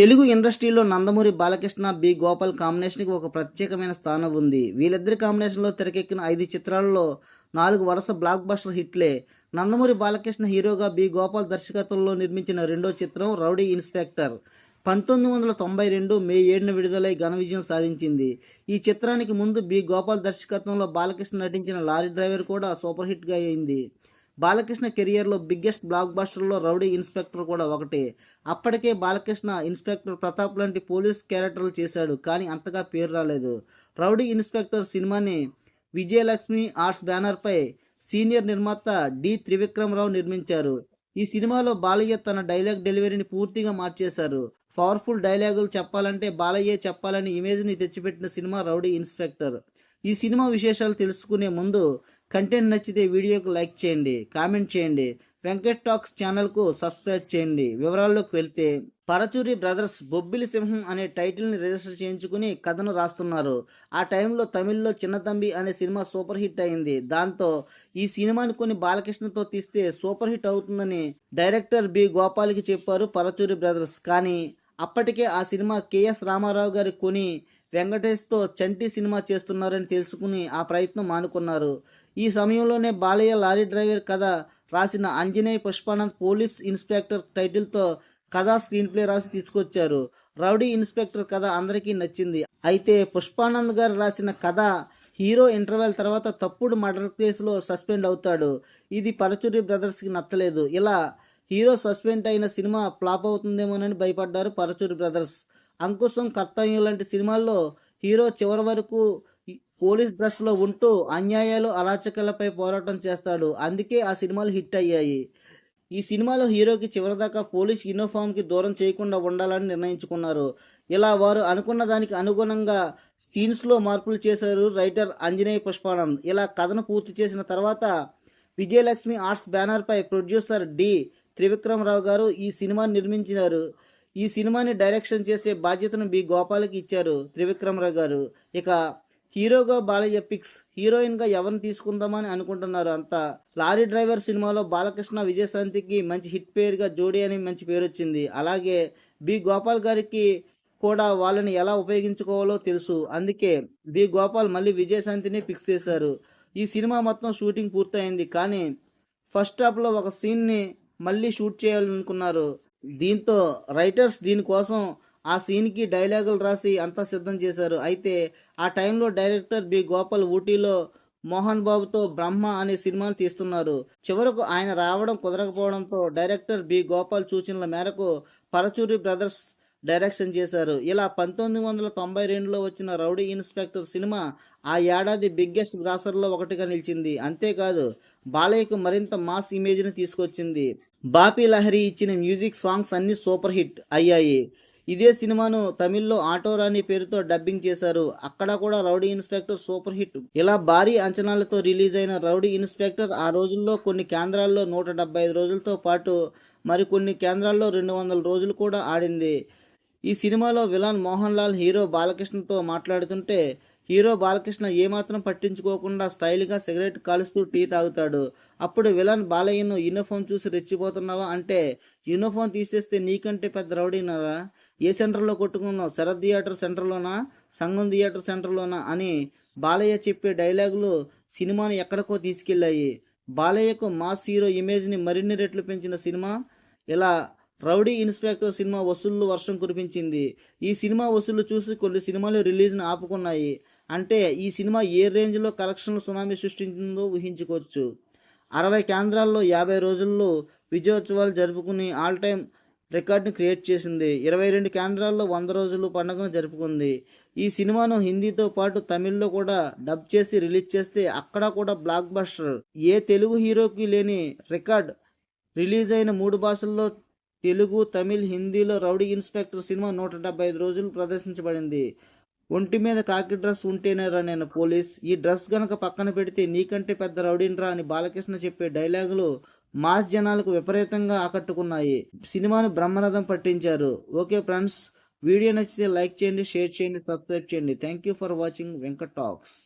తెలుగు ఇండస్ట్రీలో నందమూరి బాలకృష్ణ బి. గోపాల్ కాంబినేషన్కి ఒక ప్రత్యేకమైన స్థానం ఉంది. వీళ్ళిద్దరి కాంబినేషన్లో తెరకెక్కిన ఐదు చిత్రాలలో నాలుగు వరుస బ్లాక్ బస్టర్ హిట్లే. నందమూరి బాలకృష్ణ హీరోగా బి. గోపాల్ దర్శకత్వంలో నిర్మించిన రెండో చిత్రం రౌడీ ఇన్స్పెక్టర్. పంతొమ్మిది వందల తొంభై రెండు మే ఏడున విడుదలై ఘన విజయం సాధించింది. ఈ చిత్రానికి ముందు బి. గోపాల్ దర్శకత్వంలో బాలకృష్ణ నటించిన లారీ డ్రైవర్ కూడా సూపర్ హిట్గా అయింది. బాలకృష్ణ కెరియర్లో బిగ్గెస్ట్ బ్లాక్ బాస్టర్లో రౌడీ ఇన్స్పెక్టర్ కూడా ఒకటి. అప్పటికే బాలకృష్ణ ఇన్స్పెక్టర్ ప్రతాప్ లాంటి పోలీస్ క్యారెక్టర్లు చేశాడు కానీ అంతగా పేరు రాలేదు. రౌడీ ఇన్స్పెక్టర్ సినిమాని విజయలక్ష్మి ఆర్ట్స్ బ్యానర్పై సీనియర్ నిర్మాత డి త్రివిక్రమరావు నిర్మించారు. ఈ సినిమాలో బాలయ్య తన డైలాగ్ డెలివరీని పూర్తిగా మార్చేశారు. పవర్ఫుల్ డైలాగులు చెప్పాలంటే బాలయ్యే చెప్పాలని ఇమేజ్ని తెచ్చిపెట్టిన సినిమా రౌడీ ఇన్స్పెక్టర్. ఈ సినిమా విశేషాలు తెలుసుకునే ముందు కంటెంట్ నచ్చితే వీడియోకు లైక్ చేయండి కామెంట్ చేయండి. వెంకట్ టాక్స్ ఛానల్కు సబ్స్క్రైబ్ చేయండి. వివరాల్లోకి వెళ్తే పరచూరి బ్రదర్స్ బొబ్బిలి సింహం అనే టైటిల్ని రిజిస్టర్ చేయించుకుని కథను రాస్తున్నారు. ఆ టైంలో తమిళ్ళో చిన్నతంబి అనే సినిమా సూపర్ హిట్ అయింది. దాంతో ఈ సినిమాని కొన్ని బాలకృష్ణతో తీస్తే సూపర్ హిట్ అవుతుందని డైరెక్టర్ బి గోపాల్కి చెప్పారు పరచూరి బ్రదర్స్. కానీ అప్పటికే ఆ సినిమా కెఎస్ రామారావు గారి కొని వెంకటేష్తో చంటి సినిమా చేస్తున్నారని తెలుసుకుని ఆ ప్రయత్నం మానుకున్నారు. ఈ సమయంలోనే బాలయ్య లారీ డ్రైవర్ కథ రాసిన అంజనేయ పుష్పానంద్ పోలీస్ ఇన్స్పెక్టర్ టైటిల్తో కథ స్క్రీన్ ప్లే రాసి తీసుకొచ్చారు. రౌడీ ఇన్స్పెక్టర్ కథ అందరికీ నచ్చింది. అయితే పుష్పానంద్ గారు రాసిన కథ హీరో ఇంటర్వెల్ తర్వాత తప్పుడు మర్డర్ కేసులో సస్పెండ్ అవుతాడు. ఇది పరచూరి బ్రదర్స్కి నచ్చలేదు. ఇలా హీరో సస్పెండ్ అయిన సినిమా ఫ్లాప్ అవుతుందేమోనని భయపడ్డారు పరచూరి బ్రదర్స్. అంకుశం కర్తవ్యం లాంటి సినిమాల్లో హీరో చివరి వరకు పోలీస్ డ్రెస్లో ఉంటూ అన్యాయాలు అరాచకాలపై పోరాటం చేస్తాడు. అందుకే ఆ సినిమాలు హిట్ అయ్యాయి. ఈ సినిమాలో హీరోకి చివరిదాకా పోలీస్ యూనిఫామ్కి దూరం చేయకుండా ఉండాలని నిర్ణయించుకున్నారు. ఇలా వారు అనుకున్న దానికి అనుగుణంగా సీన్స్లో మార్పులు చేశారు రైటర్ అంజనేయ పుష్పానంద్. ఇలా కథను పూర్తి చేసిన తర్వాత విజయలక్ష్మి ఆర్ట్స్ బ్యానర్పై ప్రొడ్యూసర్ డి త్రివిక్రమరావు గారు ఈ సినిమాని నిర్మించినారు. ఈ సినిమాని డైరెక్షన్ చేసే బాధ్యతను బి గోపాల్కి ఇచ్చారు త్రివిక్రమరావు గారు. ఇక హీరోగా బాలయ్య పిక్స్ హీరోయిన్గా ఎవరిని తీసుకుందామని అనుకుంటున్నారు అంతా? లారీ డ్రైవర్ సినిమాలో బాలకృష్ణ విజయశాంతికి మంచి హిట్ పేరుగా జోడీ అని మంచి పేరు వచ్చింది అలాగే బి గోపాల్ గారికి కూడా వాళ్ళని ఎలా ఉపయోగించుకోవాలో తెలుసు. అందుకే బి గోపాల్ మళ్ళీ విజయశాంతిని ఫిక్స్ చేశారు. ఈ సినిమా మొత్తం షూటింగ్ పూర్తయింది. కానీ ఫస్ట్ హాఫ్లో ఒక సీన్ని మళ్ళీ షూట్ చేయాలనుకున్నారు. దీంతో రైటర్స్ దీనికోసం ఆ సీన్కి డైలాగులు రాసి అంతా సిద్ధం చేశారు. అయితే ఆ టైంలో డైరెక్టర్ బి. గోపాల్ ఊటీలో మోహన్ బాబుతో బ్రహ్మ అనే సినిమాను తీస్తున్నారు. చివరకు ఆయన రావడం కుదరకపోవడంతో డైరెక్టర్ బి. గోపాల్ సూచనల మేరకు పరచూరి బ్రదర్స్ డైరెక్షన్ చేశారు. ఇలా పంతొమ్మిది వందల తొంభై రెండులో వచ్చిన రౌడీ ఇన్స్పెక్టర్ సినిమా ఆ ఏడాది బిగ్గెస్ట్ గ్రాసర్లో ఒకటిగా నిలిచింది. అంతేకాదు బాలయ్యకు మరింత మాస్ ఇమేజ్ని తీసుకొచ్చింది. బాపీ లహరి ఇచ్చిన మ్యూజిక్ సాంగ్స్ అన్ని సూపర్ హిట్ అయ్యాయి. ఇదే సినిమాను తమిళ్ళో ఆటోరాణి పేరుతో డబ్బింగ్ చేశారు. అక్కడ కూడా రౌడీ ఇన్స్పెక్టర్ సూపర్ హిట్. ఇలా భారీ అంచనాలతో రిలీజ్ అయిన రౌడీ ఇన్స్పెక్టర్ ఆ రోజుల్లో కొన్ని కేంద్రాల్లో నూట డెబ్బై ఐదు రోజులతో పాటు మరికొన్ని కేంద్రాల్లో రెండు వందల రోజులు కూడా ఆడింది. ఈ సినిమాలో విలాన్ మోహన్ లాల్ హీరో బాలకృష్ణతో మాట్లాడుతుంటే హీరో బాలకృష్ణ ఏమాత్రం పట్టించుకోకుండా స్టైల్గా సిగరెట్ కాలుస్తూ టీ తాగుతాడు. అప్పుడు విలన్ బాలయ్యను యూనిఫామ్ చూసి రెచ్చిపోతున్నావా అంటే యూనిఫామ్ తీసేస్తే నీకంటే పెద్ద రౌడీనరా? ఏ సెంటర్లో కొట్టుకున్నావు? శరద్ థియేటర్ సెంటర్లోనా? సంగం థియేటర్ సెంటర్లోనా? అని బాలయ్య చెప్పే డైలాగులు సినిమాను ఎక్కడికో తీసుకెళ్ళాయి. బాలయ్యకు మాస్ హీరో ఇమేజ్ని మరిన్ని రెట్లు పెంచిన సినిమా? ఇలా రౌడీ ఇన్స్పెక్టర్ సినిమా వసూళ్ళు వర్షం కురిపించింది. ఈ సినిమా వసూళ్ళు చూసి కొన్ని సినిమాలు రిలీజ్ను ఆపుకున్నాయి. అంటే ఈ సినిమా ఏ రేంజ్లో కలెక్షన్లు సునామీ సృష్టించిందో ఊహించుకోవచ్చు. అరవై కేంద్రాల్లో యాభై రోజుల్లో విజయోత్సవాలు జరుపుకుని ఆల్ టైమ్ రికార్డును క్రియేట్ చేసింది. ఇరవై రెండు కేంద్రాల్లో వంద రోజులు పండుగను జరుపుకుంది. ఈ సినిమాను హిందీతో పాటు తమిళ్ళో కూడా డబ్ చేసి రిలీజ్ చేస్తే అక్కడ కూడా బ్లాక్ బస్టర్. ఏ తెలుగు హీరోకి లేని రికార్డ్ రిలీజ్ అయిన మూడు భాషల్లో తెలుగు తమిళ్ హిందీలో రౌడీ ఇన్స్పెక్టర్ సినిమా నూట డెబ్బై ఐదు రోజులు ప్రదర్శించబడింది. ఒంటి మీద కాకి డ్రెస్ ఉంటేనేరా నేను పోలీస్. ఈ డ్రెస్ గనక పక్కన పెడితే నీకంటే పెద్ద రౌడీన్రా అని బాలకృష్ణ చెప్పే డైలాగులు మాస్ జనాలకు విపరీతంగా ఆకట్టుకున్నాయి. సినిమాను బ్రహ్మరథం పట్టించారు. ఓకే ఫ్రెండ్స్ వీడియో నచ్చితే లైక్ చేయండి షేర్ చేయండి సబ్స్క్రైబ్ చేయండి. Thank you for watching Venkat Talks.